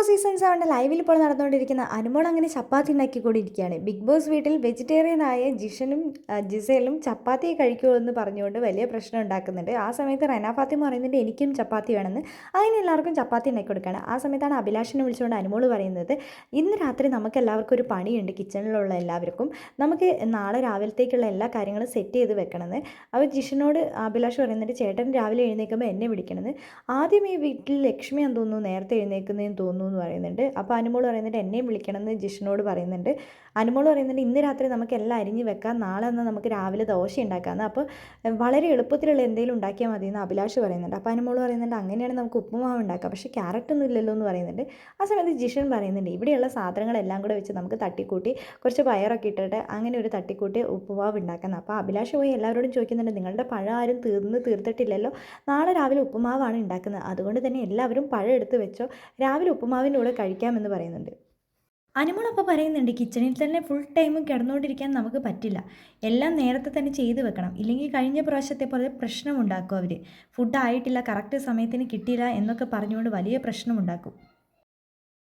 Boss season സെവന്റെ ലൈവിൽ ഇപ്പോൾ നടന്നുകൊണ്ടിരിക്കുന്ന അനുമോൾ അങ്ങനെ ചപ്പാത്തി ഉണ്ടാക്കി ഉണ്ടാക്കിക്കൊണ്ടിരിക്കുകയാണ്. ബിഗ് ബോസ് വീട്ടിൽ വെജിറ്റേറിയൻ ആയ ജിഷനും ജിസേലും ചപ്പാത്തി കഴിക്കുമോ എന്ന് പറഞ്ഞുകൊണ്ട് വലിയ പ്രശ്നം ഉണ്ടാക്കുന്നുണ്ട്. ആ സമയത്ത് റെന ഫാത്തിമ പറയുന്നത് എനിക്കും ചപ്പാത്തി വേണമെന്ന്. അങ്ങനെ എല്ലാവർക്കും ചപ്പാത്തി ഉണ്ടാക്കി കൊടുക്കുകയാണ് ആ സമയത്താണ് അഭിലാഷിനെ വിളിച്ചുകൊണ്ട് അനുമോൾ പറയുന്നത് ഇന്ന് രാത്രി നമുക്ക് എല്ലാവർക്കും ഒരു പണിയുണ്ട് കിച്ചണിലുള്ള എല്ലാവർക്കും. നമുക്ക് നാളെ രാവിലത്തേക്കുള്ള എല്ലാ കാര്യങ്ങളും സെറ്റ് ചെയ്ത് വെക്കണമെന്ന്. അപ്പോൾ ജിഷനോട് അഭിലാഷ് പറയുന്നുണ്ട് ചേട്ടൻ രാവിലെ എഴുന്നേൽക്കുമ്പോൾ എന്നെ വിളിക്കണമെന്ന്. ആദ്യം ഈ വീട്ടിൽ ലക്ഷ്മി എന്ന് തോന്നുന്നു നേരത്തെ എഴുന്നേൽക്കുന്നതെന്ന് തോന്നുന്നു എന്ന് പറയുന്നുണ്ട്. അപ്പോൾ അനുമോൾ പറയുന്നുണ്ട് എന്നെയും വിളിക്കണമെന്ന് ജിഷനോട് പറയുന്നുണ്ട്. അനുമോൾ പറയുന്നുണ്ട് ഇന്ന് രാത്രി നമുക്ക് എല്ലാം അരിഞ്ഞ് വെക്കാം. നാളെ എന്നാൽ നമുക്ക് രാവിലെ ദോശ ഉണ്ടാക്കാമെന്ന്. അപ്പോൾ വളരെ എളുപ്പത്തിലുള്ള എന്തെങ്കിലും ഉണ്ടാക്കിയാൽ മതി എന്ന് അഭിലാഷ് പറയുന്നുണ്ട്. അപ്പോൾ അനുമോൾ പറയുന്നുണ്ട് അങ്ങനെയാണ് നമുക്ക് ഉപ്പുമാവ് ഉണ്ടാക്കാം. പക്ഷേ ക്യാരറ്റ് ഒന്നും ഇല്ലല്ലോ എന്ന് പറയുന്നുണ്ട്. ആ സമയത്ത് ജിഷൻ പറയുന്നുണ്ട് ഇവിടെയുള്ള സാധനങ്ങളെല്ലാം കൂടെ വെച്ച് നമുക്ക് തട്ടിക്കൂട്ടി കുറച്ച് പയറൊക്കെ ഇട്ടിട്ട് അങ്ങനെ ഒരു തട്ടിക്കൂട്ടി ഉപ്പുമാവ് ഉണ്ടാക്കാം അപ്പോൾ അഭിലാഷ് പോയി എല്ലാവരോടും ചോദിക്കുന്നുണ്ട് നിങ്ങളുടെ പഴം ആരും തീർന്ന് തീർത്തിട്ടില്ലല്ലോ. നാളെ രാവിലെ ഉപ്പുമാവാണ് ഉണ്ടാക്കുന്നത്. അതുകൊണ്ട് തന്നെ എല്ലാവരും പഴം എടുത്ത് വെച്ചോ. രാവിലെ ഉപ്പുമാവിന്റെ കൂടെ കഴിക്കാമെന്ന് പറയുന്നുണ്ട്. അനുമോളപ്പോൾ പറയുന്നുണ്ട് കിച്ചണിൽ തന്നെ ഫുൾ ടൈമും കിടന്നുകൊണ്ടിരിക്കാൻ നമുക്ക് പറ്റില്ല. എല്ലാം നേരത്തെ തന്നെ ചെയ്തു വെക്കണം. ഇല്ലെങ്കിൽ കഴിഞ്ഞ പ്രാവശ്യത്തെ പോലെ പ്രശ്നമുണ്ടാക്കും അവർ ഫുഡ് ആയിട്ടില്ല കറക്റ്റ് സമയത്തിന് കിട്ടിയില്ല എന്നൊക്കെ പറഞ്ഞുകൊണ്ട് വലിയ പ്രശ്നമുണ്ടാക്കും